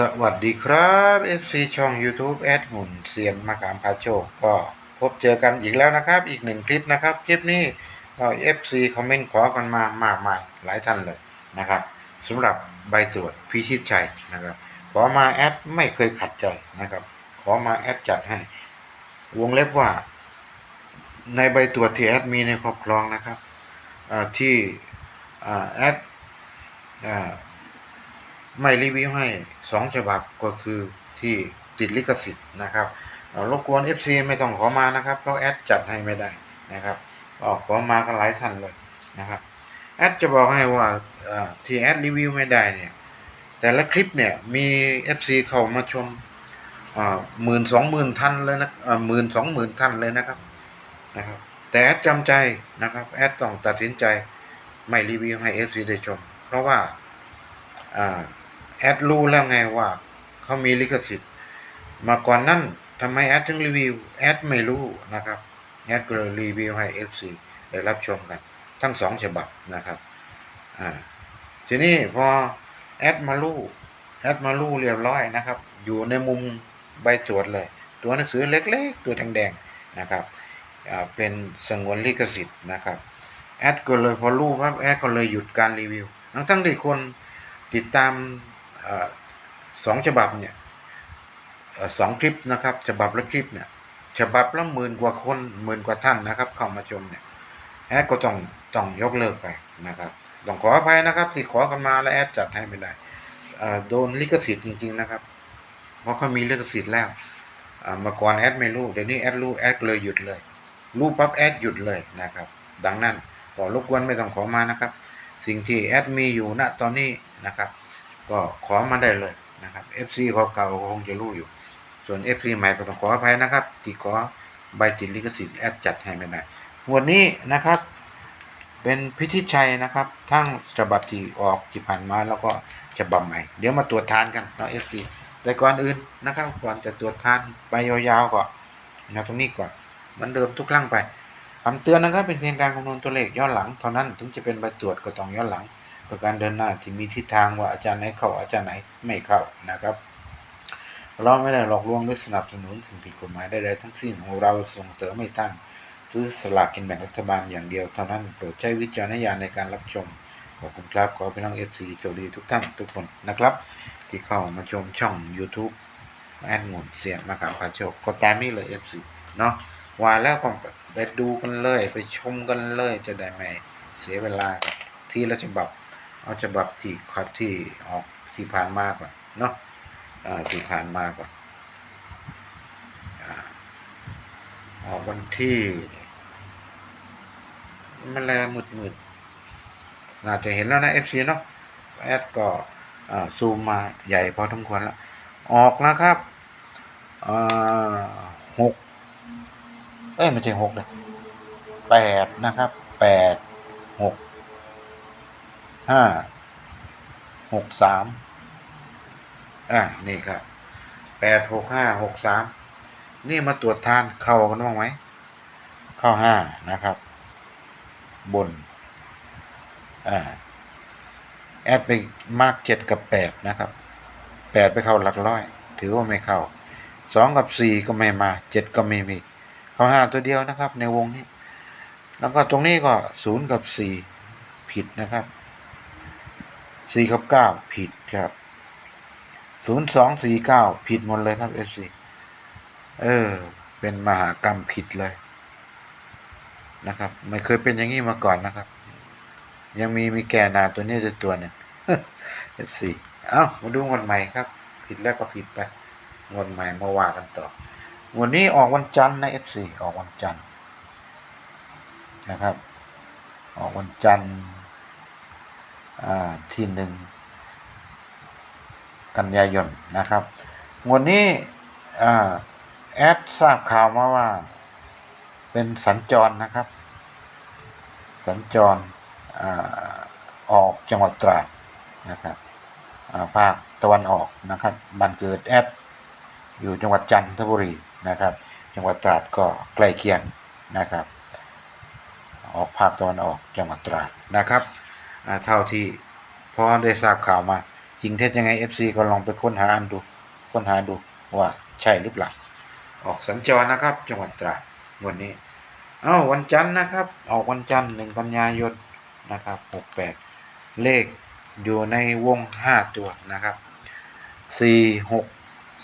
สวัสดีครับ FC ช่อง YouTube แอดหุ่นเซียนมะขามพาโชคก็พบเจอกันอีกแล้วนะครับ อีกหนึ่งคลิปนะครับ คลิปนี้ก็ FC คอมเมนต์ขอกันมามากมายหลายท่านเลยนะครับสำหรับใบตรวจพิชิตชัยนะครับ ขอมาแอดไม่เคยขัดใจนะครับ ขอมาแอดจัดให้ วงเล็บว่า ในใบตรวจที่แอดมีในครอบครองนะครับที่แอดอ ไม่รีวิวให้สองฉบับก็คือที่ติดลิขสิทธิ์นะครับเอ่อรบกวน FC ไม่ต้องขอมานะครับเพราะแอดจัดให้ไม่ได้นะครับก็ขอมากันหลายท่านเลยนะครับแอดจะบอกให้ว่าที่แอดรีวิวไม่ได้เนี่ยแต่ละคลิปเนี่ยมี FC เข้ามาชมหมื่นสองหมื่นท่านเลยนะหมื่นสองหมื่นท่านเลยนะครับนะครับ แต่แอดจำใจนะครับแอดต้องตัดสินใจไม่รีวิวให้ FC ได้ชม เพราะว่า แอดรู้แล้วไงว่าเขามีลิขสิทธิ์ มาก่อนนั้นทำไมแอดถึงรีวิวแอดไม่รู้นะครับแอดก็เลยรีวิวให้ FC ได้รับชมกัน ทั้งสองฉบับนะครับอ่าทีนี้พอแอดมารู้แอดมารู้เรียบร้อยนะครับ อยู่ในมุมใบตรวจเลย ตัวหนังสือเล็กๆ ตัวแดงๆนะครับอ่าเป็นสงวนลิขสิทธิ์นะครับแอดก็เลยพอรู้ปั๊บแอดก็เลยหยุดการรีวิว ทั้งทั้งที่คนติดตาม สองฉบับเนี่ยสองคลิปนะครับ ฉบับละคลิปเนี่ยฉบับละหมื่นกว่าคนหมื่นกว่าท่านนะครับ เข้ามาชมเนี่ยแอดก็ต้องต้องยกเลิกไปนะครับต้องขออภัยนะครับที่ขอกันมาแล้วแอดจัดให้ไม่ได้โดนลิขสิทธิ์จริง ๆนะครับ เพราะเขามีลิขสิทธิ์แล้วอ่าเมื่อก่อนแอดไม่รู้เดี๋ยวนี้แอดรู้แอดเลยหยุดเลยรู้ปั๊บแอดหยุดเลยนะครับ ดังนั้นก็รบกวนไม่ต้องขอมานะครับ สิ่งที่แอดมีอยู่ณตอนนี้นะครับ ก็ขอมาได้เลยนะครับ FC ขอเก่าก็คงจะรู้อยู่ ส่วน FC ใหม่ก็ต้องขออภัยนะครับ ที่ขอใบติดลิขสิทธิ์แอดจัดให้ไม่ได้วันนี้นะครับเป็นพิธิชัยนะครับ ทั้งฉบับที่ออกที่ผ่านมาแล้วก็ฉบับใหม่ เดี๋ยวมาตรวจทานกันเนาะ FC แต่ก่อนอื่นนะครับ ก่อนจะตรวจทานไปยาวๆก่อนนะตรงนี้ก่อนมันเดิมทุกครั้งไปคำเตือนนะครับเป็นเพียงการคำนวณตัวเลขย้อนหลังเท่านั้นถึงจะเป็นใบตรวจก็ต้องย้อนหลัง เพื่อการเดินหน้าที่มีทิศทางว่าอาจารย์ไหนเข้าอาจารย์ไหนไม่เข้านะครับ เราไม่ได้หลอกลวงหรือสนับสนุนสิ่งผิดกฎหมายใดๆทั้งสิ้นของเราส่งเสริมให้ท่านซื้อสลากกินแบ่งรัฐบาลอย่างเดียวเท่านั้นโปรดใช้วิจารณญาณในการรับชมขอบคุณครับขอพี่น้องเอฟซีโชคดีทุกท่านทุกคนนะครับ ที่เข้ามาชมช่อง YouTube แอดหมุนเสียงมาขามพาโชคก็ตามนี้เลยเอฟซีเนาะว่าแล้วก็ไปดูกันเลย ไปชมกันเลยจะได้ไม่เสียเวลาทีละฉบับ เอาฉบับที่ครับที่ออกที่ผ่านมาก่อนเนาะที่ผ่านมาก่อนอ่าออกวันที่มันแลมืดมืดน่าจะเห็นแล้วนะ FC เนาะแอดก็ซูมมาใหญ่พอสมควรแล้วออกนะครับหกเอ้ยไม่ใช่หกเลยแปดนะครับแปดหก ห้าหกสามอ่านี่ครับแปดหกห้าหกสามนี่มาตรวจทานเข้ากันบ้างไหมเข้าห้านะครับ บนอ่าแอดไปมากเจ็ดกับแปดนะครับแปดไปเข้าหลักร้อย ถือว่าไม่เข้าสองกับสี่ก็ไม่มาเจ็ดก็ไม่มี เข้าห้าตัวเดียวนะครับ ในวงนี้ แล้วก็ตรงนี้ก็ศูนย์กับสี่ผิดนะครับ สี่กับเก้าผิดครับศูนย์สองสี่เก้าผิดหมดเลยครับเอฟซีเออ เป็นมหากรรมผิดเลยนะครับ ไม่เคยเป็นอย่างนี้มาก่อนนะครับ ยังมีมีแก่นาตัวนี้ตัวตัวหนึ่งเอฟซีเอ้ามาดูงวดใหม่ครับ ผิดแล้วก็ผิดไปงวดใหม่มาว่ากันต่อวันนี้ออกวันจันทร์นะเอฟซีออกวันจันทร์นะครับ ออกวันจันทร์ ที่หนึ่งกันยายนนะครับ วันนี้แอดทราบข่าวมาว่า เป็นสัญจรนะครับ สัญจรอออกจังหวัดตราดนะครับภาคตะวันออกนะครับบ้านเกิดแอดอยู่จังหวัดจันทบุรีนะครับ จังหวัดตราดก็ใกล้เคียงนะครับ ออกภาคตะวันออกจังหวัดตราดนะครับ เท่าที่พอได้ทราบข่าวมา จริงเท็จยังไง FC ก็ลองไปค้นหาอันดู ค้นหาดูว่าใช่หรือเปล่า ออกสัญจรนะครับ จังหวัดตราดวันนี้ เอ้าวันจันทร์นะครับ ออกวันจันทร์หนึ่งกันยายนนะครับหกแปดเลขอยู่ในวงห้าตัวนะครับสี่หก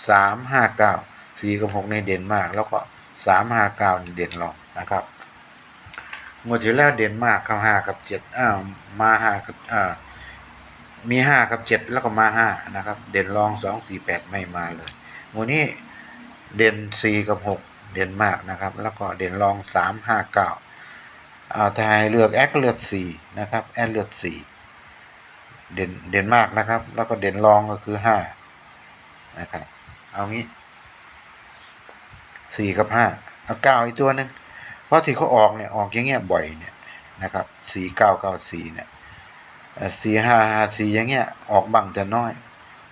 สามห้าเก้าสี่กับหกในเด่นมาก แล้วก็สามห้าเก้าเด่นรองนะครับ งวดที่แล้วเด่นมากเข้าห้ากับเจ็ดอ้าวมาห้ากับอ่ามีห้ากับเจ็ดแล้วก็มาห้านะครับ เด่นรองสองสี่แปดไม่มาเลยงวดนี้เด่นสี่กับหกเด่นมากนะครับ แล้วก็เด่นรองสามห้าเก้าอ่าถ้าให้เลือกแอดก็เลือกสี่นะครับแอดเลือกสี่เด่นเด่นมากนะครับ แล้วก็เด่นรองก็คือห้านะครับ เอางี้สี่กับห้าเอาเก้าอีกตัวหนึ่ง ราะที่เขาออกเนี่ยออกอย่างเงี้ยบ่อยเนี่ยนะครับสี่เก้าเก้าสี่เนี่ยสี่ห้าห้าสี่อย่างเงี้ยออกบังจะน้อย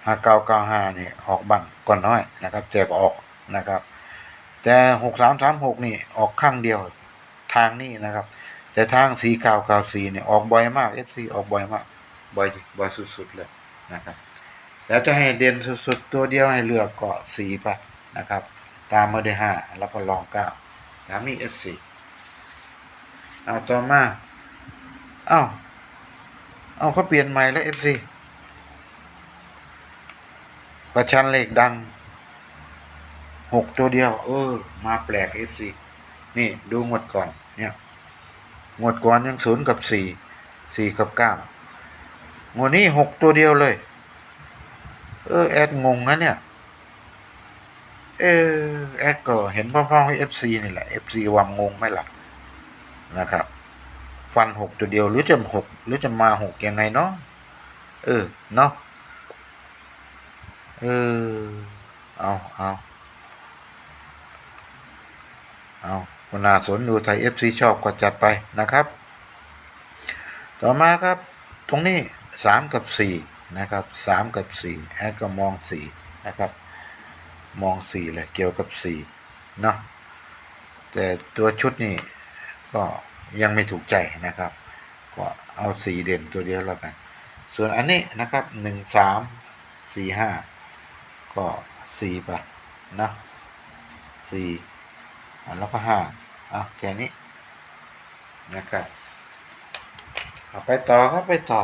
ห้าเก้าเก้าห้าเนี่ยออกบังก็น้อยนะครับแต่ก็ออกนะครับ แต่หกสามสามหกนี่ออกข้างเดียวทางนี้นะครับ แต่ทางสี่เก้าเก้าสี่เนี่ยออกบ่อยมากเอฟซีออกบ่อยมากบ่อยบ่อยสุดๆเลยนะครับแต่จะให้เด่นสุดๆตัวเดียวให้เลือกก็สี่ไปนะครับ ตามมาด้วยห้าแล้วก็ลองเก้าตามนี้ F4 เอาต่อมาเอ้าเอาเขาเปลี่ยนใหม่แล้ว F4 ประชันเลขดังหกตัวเดียว เออ มาแปลก F4 นี่ดูงวดก่อน เนี่ยงวดก่อนยังศูนย์กับสี่สี่กับเก้างวดนี้หกตัวเดียวเลย เออ แอดงงนะเนี่ย เออ แอดก็เห็นพร้อมๆให้เอฟซีนี่แหละเอฟซีวางงงไหมล่ะ นะครับ ฟันหกตัวเดียวหรือจะหกหรือจะมาหกยังไงเนาะเออเนาะเออเอาเอาเอาคนน่าสนดูไทยเอฟซีชอบก็จัดไปนะครับ ต่อมาครับ ตรงนี้สามกับสี่นะครับสามกับสี่แอดก็มองสี่นะครับ มองสี่เลยเกี่ยวกับสี่เนาะแต่ตัวชุดนี่ ก็ยังไม่ถูกใจนะครับ ก็เอาสีเด่นตัวเดียวแล้วกัน ส่วนอันนี้นะครับหนึ่งสามสี่ห้าก็สี่ไปเนะสี่แล้วก็ห้าอะแค่นี้นะครับเอาไปต่อครับไปต่อ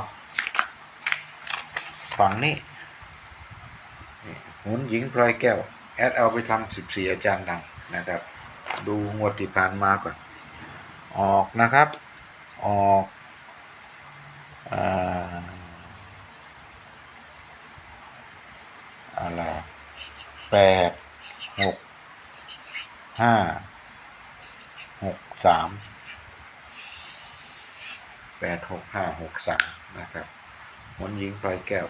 ฝั่งนี้นี่หุนหญิงพลอยแก้ว แอดเอาไปทำสิบสี่อาจารย์ดังนะครับ ดูงวดที่ผ่านมาก่อน ออกนะครับ ออกอะไรแปดหกห้าหกสามแปดหกห้าหกสามนะครับหนหญิงพลอยแก้ว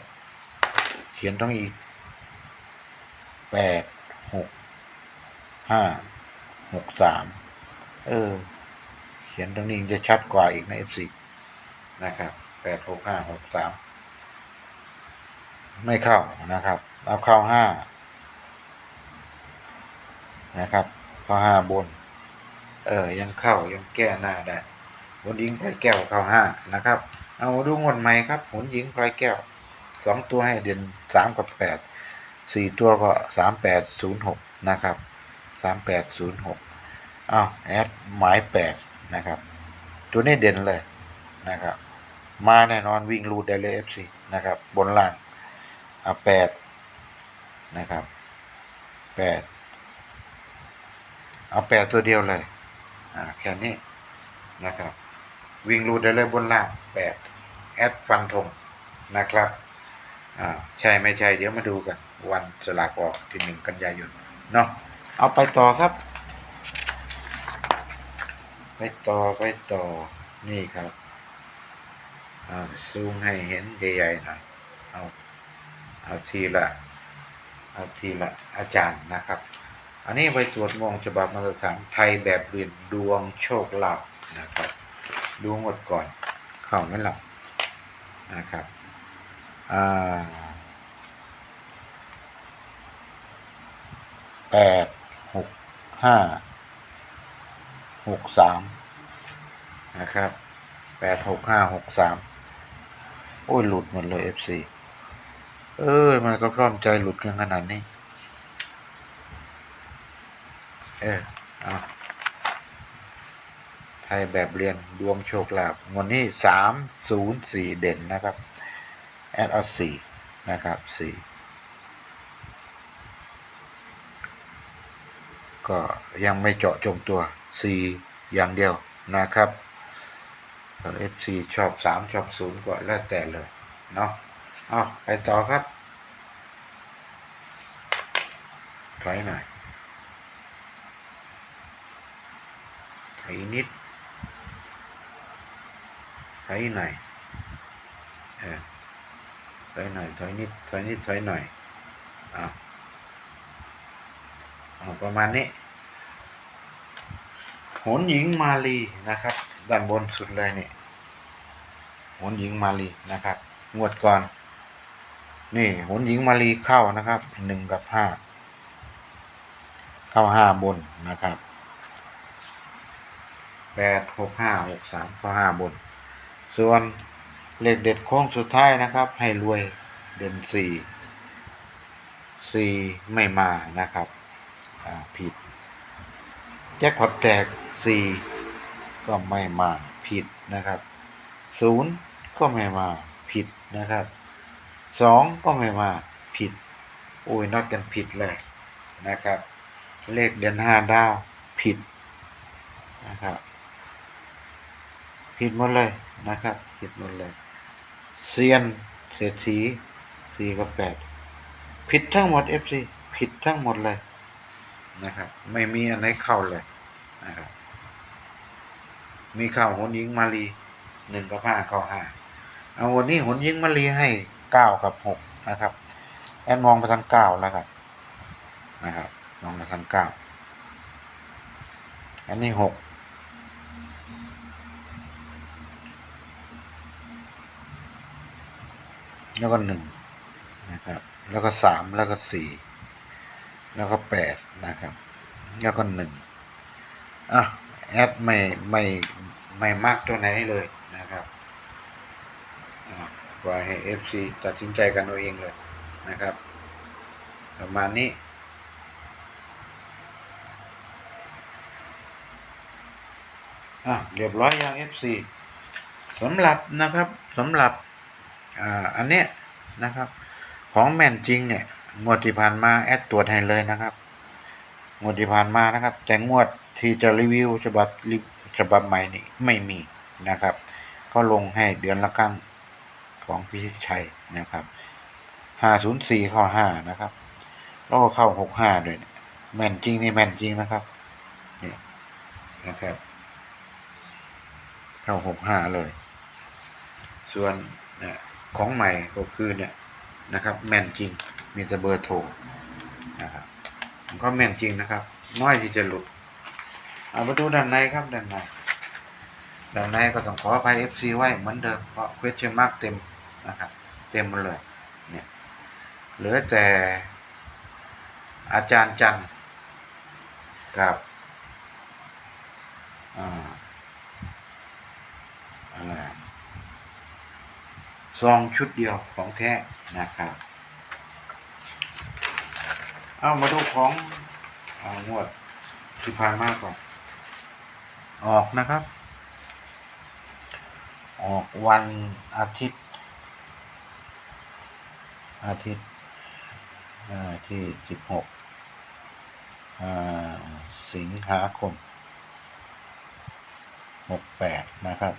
เขียนต้องอีกแปดหกห้าหกสามเออ ขียนตรงนี้จะชัดกว่าอีกนะ F4 นะครับแปดหกห้าหกสามไม่เข้านะครับเอาเข้าห้านะครับเข้าห้าบน เออ ยังเข้ายังแก้หน้าได้หนหญิงพลอยแก้วเข้าห้านะครับ เอามาดูงวดใหม่ครับหนหญิงพลอยแก้วสองตัวให้เด่นสามกับแปดสี่ตัวก็สามแปดศูนย์หกนะครับสามแปดศูนย์หกอ้าวแอดหมายแปด นะครับ ตัวนี้เด่นเลยนะครับ มาแน่นอนวิ่งรูดได้เลยเอฟซีนะครับ บนล่างอะแปดนะครับแปดเอาแปดตัวเดียวเลย อ่าแค่นี้นะครับ วิ่งรูดได้เลยบนล่างแปดแอดฟันธงนะครับอ่าใช่ไม่ใช่ เดี๋ยวมาดูกัน วันสลากออกที่หนึ่งกันยายนเนาะเอาไปต่อครับ ไปต่อไปต่อนี่ครับซูมให้เห็นใหญ่ๆหน่อยเอาเอาทีละเอาทีละอาจารย์นะครับ อันนี้ไปตรวจมองฉบับมาตรฐานไทยแบบเรียนดวงโชคลาภนะครับ ดูหมดก่อนเข้าไม่หลับนะครับอ่าแปดหกห้า หกสามนะครับแปดหกห้าหกสามโอ้ยหลุดหมดเลย FC เออมันก็พร้อมใจหลุดกันขนาดนี้ เออเอาไทยแบบเรียนดวงโชคลาภวันนี้สามศูนย์สี่เด่นนะครับ แอดเอาสี่นะครับสี่ก็ยังไม่เจาะจงตัว สี่อย่างเดียวนะครับส่วน FC ชอบสามชอบศูนย์ก็แล้วแต่เลยเนาะเอาไปต่อครับถอยหน่อยถอยนิดถอยหน่อยเออถอยหน่อยถอยนิดถอยนิดถอยหน่อยอาเอประมาณนี้ หนหญิงมาลีนะครับ ด้านบนสุดเลยนี่หนหญิงมาลีนะครับ งวดก่อน นี่หนหญิงมาลีเข้านะครับหนึ่งกับห้าเข้าห้าบนนะครับแปดหกห้าหกสามเข้าห้าบน ส่วนเลขเด็ดโค้งสุดท้ายนะครับ ให้รวยเด่นสี่สี่ไม่มานะครับผิดแจ็คพอตแตก สี่ก็ไม่มาผิดนะครับศูนย์ก็ไม่มาผิดนะครับสองก็ไม่มาผิด โอ้ยนัดกันผิดเลยนะครับ เลขเดือนห้าดาวผิดนะครับผิดหมดเลยนะครับผิดหมดเลยเซียนเศรษฐีสี่กับแปดผิดทั้งหมด FC ผิดทั้งหมดเลยนะครับ ไม่มีอันไหนเข้าเลยนะครับ มีเข้าหนยิงมาลีหนึ่งกับห้าเข้าห้าเอาวันนี้หนยิงมาลีให้เก้ากับหกนะครับ แอนมองไปทางเก้าแล้วครับนะครับมองไปทางเก้าอันนี้หกแล้วก็หนึ่งนะครับ แล้วก็สามแล้วก็สี่แล้วก็แปดนะครับ แล้วก็หนึ่งอะแอดไม่ไม่ ไม่มากตัวไหนเลยนะครับปล่อยให้ FC ตัดสินใจกันเอาเองเลยนะครับ ประมาณนี้เรียบร้อยยัง FC สำหรับนะครับสำหรับอ,อันเนี้ยนะครับ ของแม่นจริงเนี่ยงวดที่ผ่านมาแอดตรวจให้เลยนะครับ งวดที่ผ่านมานะครับ แต่งวดที่จะรีวิวฉบับ ฉบับใหม่นี่ไม่มีนะครับ ก็ลงให้เดือนละครั้งของพิชิตชัยนะครับห้าศูนย์สี่ข้อห้านะครับ แล้วก็เข้าหกห้าด้วยแม่นจริงนี่แม่นจริงนะครับเนี่ยนะครับ เข้าหกห้าเลย ส่วนเนี่ยของใหม่ก็คือเนี่ยนะครับ แม่นจริงมีแต่เบอร์โทรนะครับมันก็แม่นจริงนะครับ น้อยที่จะหลุด เอามาดูด้านในครับด้านในด้านในก็ต้องขออภัย FC ไว้เหมือนเดิมเพราะ question mark เต็มนะครับเต็มหมดเลยเนี่ยเหลือแต่อาจารย์จันทร์กับอะไรซองชุดเดียวของแท้นะครับ เอามาดูของงวดที่ผ่านมาก่อน ออกนะครับ ออกวันอาทิตย์ อาทิตย์ที่สิบหกสิงหาคมหกแปดนะครับ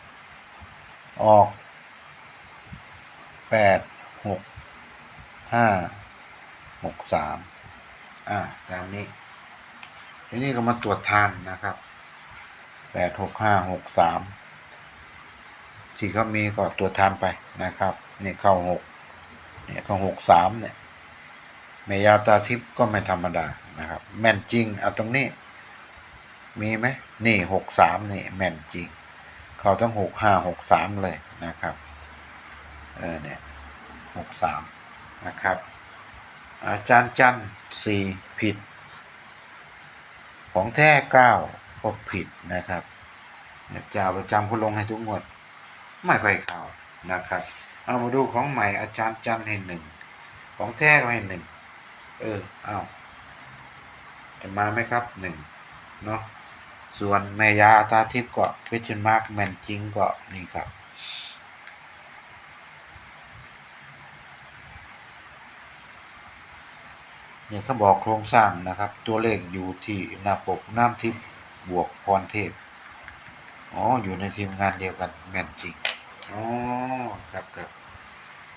ออกแปดหกห้าหกสามอ่าตามนี้ทีนี้ก็มาตรวจทานนะครับ แปดหกห้าหกสามที่เขามีก็ตรวทานไปนะครับนี่เข้าหกเนี่ยเข้าหกสามเนี่ยเมยาตาทิพย์ก็ไม่ธรรมดานะครับ แม่นจริงเอาตรงนี้ มีไหมนี่หกสามนี่แม่นจริง เขาต้องหกห้าหกสามเลยนะครับเออเนี่ยหกสามนะครับ อาจารย์จันทร์สี่ผิด ของแท้เก้า ก็ผิดนะครับเจ้าประจำคุณลงให้ทุกงวด ไม่ค่ข้าวนะครับ เอามาดูของใหม่อาจารย์จันให้หนึ่งของแท้ก็ให้หนึ่งเออเอ้าจะมาไหมครับหนึ่งเนาะส่วนแม่ยาตาทิพย์ก็เวชนมาร์กแมนจิงก็นี่ครับเนี่ยเขาบอกโครงสร้างนะครับ ตัวเลขอยู่ที่หน้าปกน้ำทิพย์ บวกพรเทพ อ๋อ อยู่ในทีมงานเดียวกัน แม่นจริง อ๋อ ครับครับ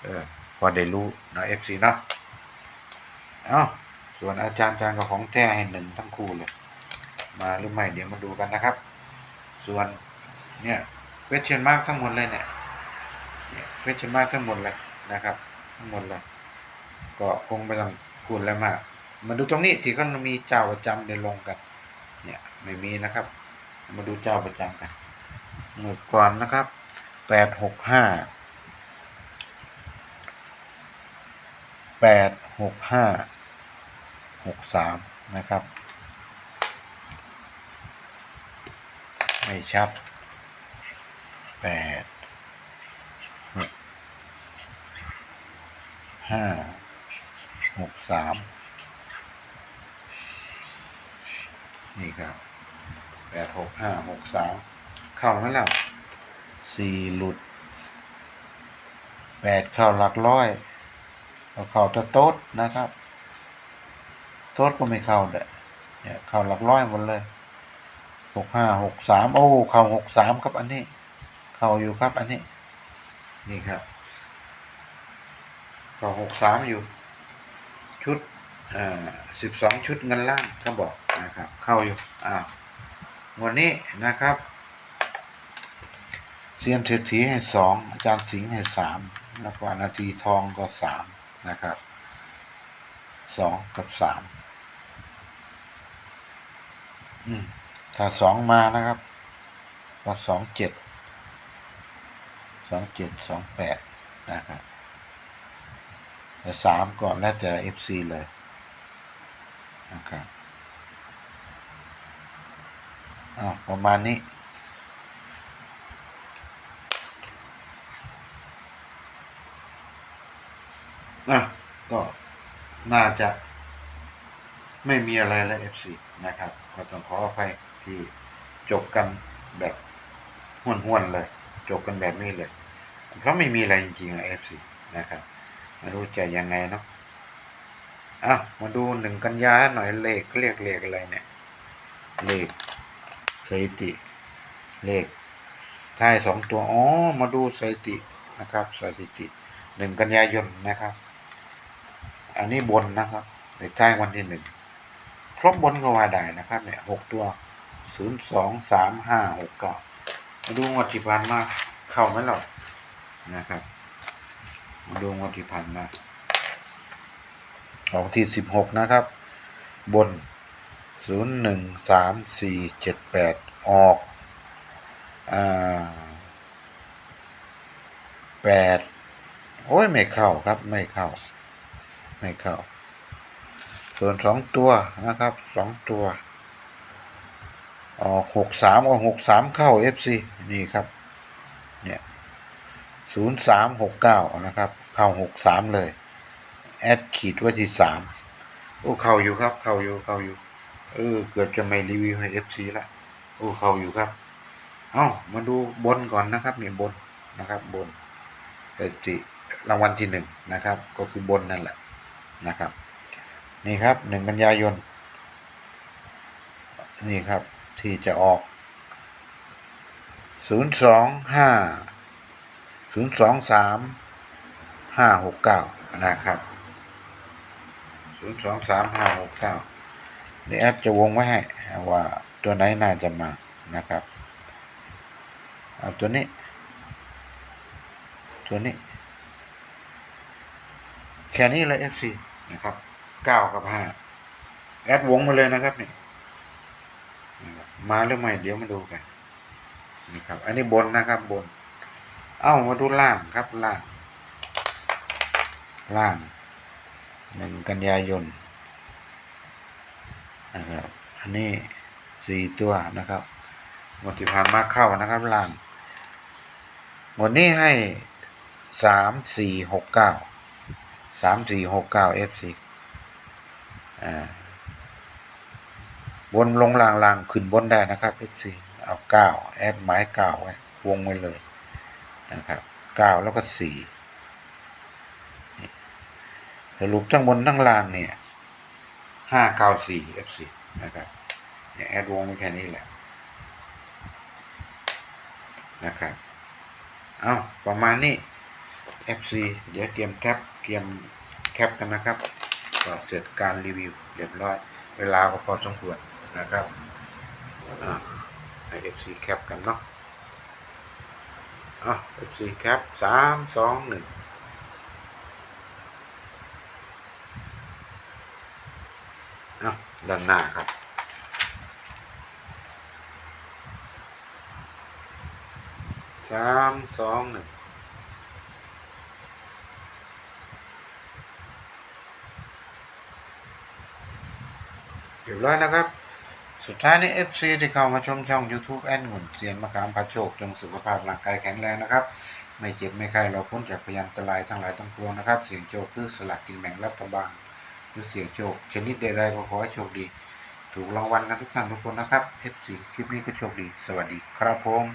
เออ พอได้รู้เนาะ FC เนาะ เอ้า ส่วนอาจารย์จางกับของแท้ให้หนึ่งทั้งคู่เลย มาหรือไม่เดี๋ยวมาดูกันนะครับ ส่วนเนี่ยเวชเชนมากทั้งหมดเลยเนี่ยเนี่ยเวชเชนมากทั้งหมดเลยนะครับ ทั้งหมดเลย ก็คงไม่ต้องพูดแล้วมากมาดูตรงนี้ที่เขามีเจ้าประจำในลงกัน ไม่มีนะครับ มาดูเจ้าประจำกันหมดก่อนนะครับแปดหกห้าแปดหกห้าหกสามนะครับ ไม่ชัดแปดหกห้าหกสามนี่ครับ แปดหกห้าหกสามเข้าไหมล่ะสี่หลุดแปดเข้าหลักร้อยเอาเข้าตะโต๊ดนะครับ โต๊ดก็ไม่เข้าเด้เนี่ยเข้าหลักร้อยหมดเลยหกห้าหกสามโอ้เข้าหกสามครับอันนี้ เข้าอยู่ครับอันนี้ นี่ครับเข้าหกสามอยู่ ชุดอ่าสิบสองชุดเงินล่างเขาบอกนะครับ เข้าอยู่อ้าว วันนี้นะครับเซียนเศรษฐีให้สองอาจารย์สิงห์ให้สามแล้วก็นาทีทองก็สามนะครับสองกับสามอืมถ้าสองมานะครับ ก็สองเจ็ดสองเจ็ดสองแปดนะครับแต่สามก่อนแล้วแต่เอฟซีเลยนะครับ อ้าประมาณนี้ อะ ก็น่าจะไม่มีอะไรแล้ว FC นะครับ ก็ต้องขออภัยที่จบกันแบบห้วนๆเลย จบกันแบบนี้เลย เพราะไม่มีอะไรจริงๆอะ FC นะครับไม่รู้จะยังไงเนาะอะ มาดูหนึ่งกันยาหน่อยเลขเขาเรียกเลขอะไรเนี่ย เลข ถิติ เลขท้ายสองตัว อ๋อ มาดูสถิตินะครับ สถิติหนึ่งกันยายนนะครับ อันนี้บนนะครับในท้ายวันที่หนึ่งครบบนก็ว่าได้นะครับ เนี่ยหกตัวศูนย์สองสามห้าหกเก้ามาดูงวดที่ผ่านมาเข้าไหมหรอนะครับ มาดูงวดที่ผ่านมาออกที่สิบหกนะครับ บน ศูนย์หนึ่งสามสี่เจ็ดแปดออกอ่าแปดโอ้ย ไม่เข้าครับ ไม่เข้า ไม่เข้า ส่วนสองตัวนะครับสองตัวออกหกสามออกหกสามเข้า FC นี่ครับ เนี่ยศูนย์สามหกเก้านะครับ เข้าหกสามเลย แอดขีดไว้ที่สามโอ้เข้าอยู่ครับ เข้าอยู่เข้าอยู่ เออ เกือบจะไม่รีวิวให้ FC ละโอ้เข้าอยู่ครับ เอ้ามาดูบนก่อนนะครับนี่บนนะครับ บนสถิติรางวัลที่หนึ่งนะครับ ก็คือบนนั่นแหละนะครับ นี่ครับหนึ่งกันยายน นี่ครับที่จะออกศูนย์สองห้าศูนย์สองสามห้าหกเก้านะครับศูนย์สองสามห้าหกเก้า นี่แอดจะวงไว้ให้ว่าตัวไหนน่าจะมานะครับเอาตัวนี้ ตัวนี้ แค่นี้เลย FC นะครับเก้ากับห้าแอดวงมาเลยนะครับนี่มาหรือไม่เดี๋ยวมาดูกันนี่ครับ อันนี้บนนะครับบน เอ้ามาดูล่างครับล่าง ล่างหนึ่งกันยายน นะครับอันนี้สี่ตัวนะครับหมดที่ผ่านมาเข้านะครับล่างหมดนี้ให้สามสี่หกเก้าสามสี่หกเก้า FC อ่าบนลงล่างล่างขึ้นบนได้นะครับ FC เอาเก้าแอดหมายเก้าไว้วงไว้เลยนะครับเก้าแล้วก็สี่นี่สรุปทั้งบนทั้งล่างเนี่ย ห้าเก้าสี่ FC นะครับเนี่ยแอดวงไว้แค่นี้แหละนะครับเอาประมาณนี้ FC เดี๋ยวเตรียมแคปเตรียมแคปกันนะครับก็เสร็จการรีวิวเรียบร้อย เวลาก็พอสมควรนะครับให้ FC แคปกันเนาะอะ FC แคปสามสองหนึ่งอะ ด้านหน้าครับ สาม สองหนึ่งเรียบร้อยนะครับ สุดท้ายนี้ FC ที่เข้ามาชมช่อง YouTube แอดหุ่นเสียนมะขามพาโชค จงสุขภาพร่างกายแข็งแรงนะครับ ไม่เจ็บไม่ไข้เราพ้นจากพยันตรายทั้งหลายทั้งปวงนะครับ เสียงโชคคือสลากกินแบ่งรัฐบาล หรือเสียงโชคชนิดใดๆก็ขอให้โชคดี ถูกรางวัลกันทุกท่านทุกคนนะครับ FC คลิปนี้ก็โชคดี สวัสดีครับผม